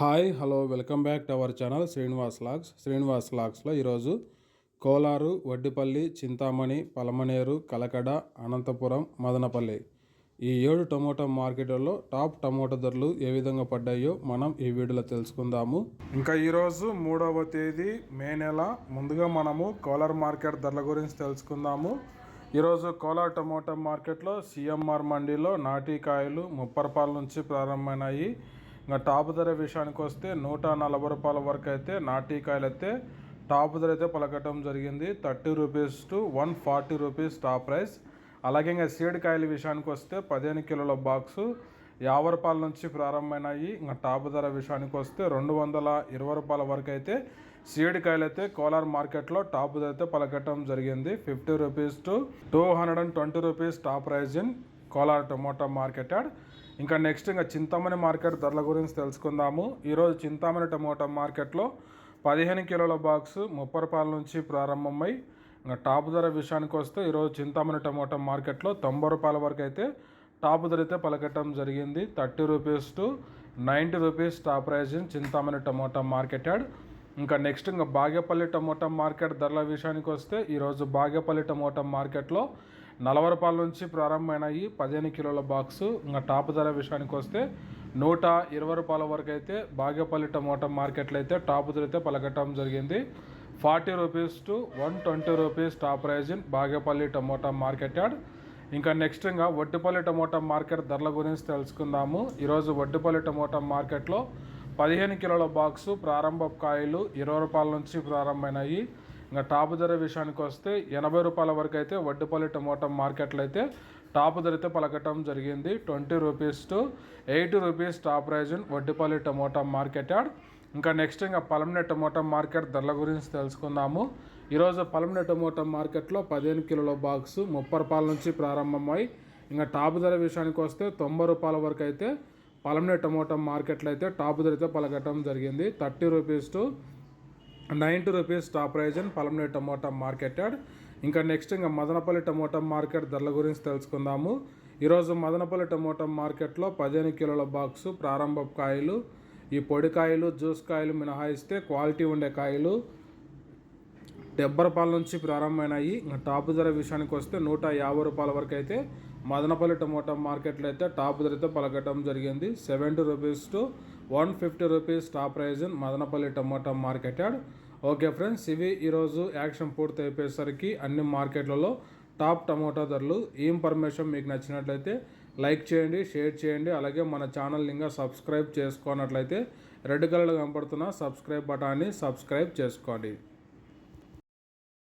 Hi hello welcome back to our channel Srinivas vlogs. Srinivas లాగ్స్లో ఈరోజు కోలారు వడ్డిపల్లి చింతామణి పలమనేరు కలకడ అనంతపురం మదనపల్లి ఈ ఏడు tomato మార్కెట్లలో టాప్ టమోటా ధరలు ఏ విధంగా పడ్డాయో మనం ఈ వీడియోలో తెలుసుకుందాము. ఇంకా ఈరోజు మూడవ తేదీ మే నెల. ముందుగా మనము కోలార్ మార్కెట్ ధరల గురించి తెలుసుకుందాము. ఈరోజు కోలార్ టమోటా మార్కెట్లో సిఎంఆర్ మండీలో నాటికాయలు ముప్పై రూపాయల నుంచి ప్రారంభమైనాయి. ఇంకా టాప్ ధర విషయానికి వస్తే నూట నలభై రూపాయల వరకు అయితే నాటికాయలు అయితే టాప్ ధర అయితే పలకటం జరిగింది. Thirty rupees to one forty rupees top price. అలాగే ఇంకా సీడ్ కాయల విషయానికి వస్తే పదిహేను కిలోల బాక్సు యాభై రూపాయల నుంచి ప్రారంభమైనాయి. ఇంకా టాప్ ధర విషయానికి వస్తే రెండు వందల ఇరవై రూపాయల వరకు అయితే సీడ్ కాయలు అయితే కోలార్ మార్కెట్లో టాప్ ధర అయితే పలకటం జరిగింది. Fifty rupees to two hundred and twenty rupees top price in Kolar tomato market ఇంకా నెక్స్ట్ ఇంకా చింతామణి మార్కెట్ ధరల గురించి తెలుసుకుందాము. ఈరోజు చింతామణి టమోటా మార్కెట్లో పదిహేను కిలోల బాక్స్ ముప్పై రూపాయల నుంచి ప్రారంభమై ఇంకా టాప్ ధర విషయానికి వస్తే ఈరోజు చింతామణి టమోటా మార్కెట్లో తొంభై రూపాయల వరకు అయితే టాప్ ధర అయితే పలకటం జరిగింది. Thirty rupees to ninety rupees top price in Chintamani tomato market yard. ఇంకా నెక్స్ట్ ఇంకా బాగేపల్లి టమోటా మార్కెట్ ధరల విషయానికి వస్తే ఈరోజు బాగేపల్లి టమోటా మార్కెట్లో నలభై రూపాయల నుంచి ప్రారంభమైనాయి పదిహేను కిలోల బాక్సు ఇంకా టాప్ ధర విషయానికి వస్తే నూట ఇరవై రూపాయల వరకు అయితే బాగేపల్లి టమోటా మార్కెట్లో అయితే టాప్ ధర అయితే పలకటం జరిగింది. Forty rupees to one twenty rupees top price in Bagepalli tomato market yard ఇంకా నెక్స్ట్ ఇంకా వడ్డిపల్లి టమోటా మార్కెట్ ధరల గురించి తెలుసుకుందాము. ఈరోజు వడ్డిపల్లి టమోటా మార్కెట్లో పదిహేను కిలోల బాక్సు ప్రారంభ కాయలు ఇరవై రూపాయల నుంచి ప్రారంభమైనాయి. ఇంకా టాపు ధర విషయానికి వస్తే ఎనభై రూపాయల వరకు అయితే వడ్డిపల్లి టమోటా మార్కెట్లో అయితే టాప్ ధర అయితే పలకటం జరిగింది. Twenty rupees to eighty rupees top price Vaddipalli tomato market yard. ఇంకా నెక్స్ట్ ఇంకా పలమనే టమోటా మార్కెట్ ధరల గురించి తెలుసుకుందాము. ఈరోజు పలమనే టమోటా మార్కెట్లో పదిహేను కిలోల బాక్స్ ముప్పై రూపాయల నుంచి ప్రారంభమై ఇంకా టాప్ ధర విషయానికి వస్తే తొంభై రూపాయల వరకు అయితే పలమనే టమోటా మార్కెట్లో అయితే టాప్ ధరతో పలకటం జరిగింది. Thirty rupees to ninety rupees top price and Palamaner tomato market yard. ఇంకా నెక్స్ట్ ఇంకా మదనపల్లి టమోటా మార్కెట్ ధరల గురించి తెలుసుకుందాము. ఈరోజు మదనపల్లి టమోటా మార్కెట్లో పదిహేను కిలోల బాక్సు ప్రారంభ కాయలు ఈ పొడి కాయలు జ్యూస్ కాయలు మినహాయిస్తే క్వాలిటీ ఉండే కాయలు డెబ్బై రూపాయల నుంచి ప్రారంభమైనాయి. టాప్ ధర విషయానికి వస్తే నూట యాభై రూపాయల వరకు అయితే మదనపల్లి టమోటా మార్కెట్లో అయితే టాప్ ధరతో పలకటం జరిగింది. Seventy rupees to one fifty rupees top price Madanapalle tomato market yard. Okay friends ఇవి ఈరోజు యాక్షన్ పూర్తి అయిపోయేసరికి అన్ని మార్కెట్లలో టాప్ టమోటా ధరలు. ఈ ఇన్ఫర్మేషన్ మీకు నచ్చినట్లయితే లైక్ చేయండి షేర్ చేయండి. అలాగే మన ఛానల్ ఇంకా సబ్స్క్రైబ్ చేసుకున్నట్లయితే రెడ్ కలర్ కనపడుతున్న సబ్స్క్రైబ్ బటాన్ని సబ్స్క్రైబ్ చేసుకోండి.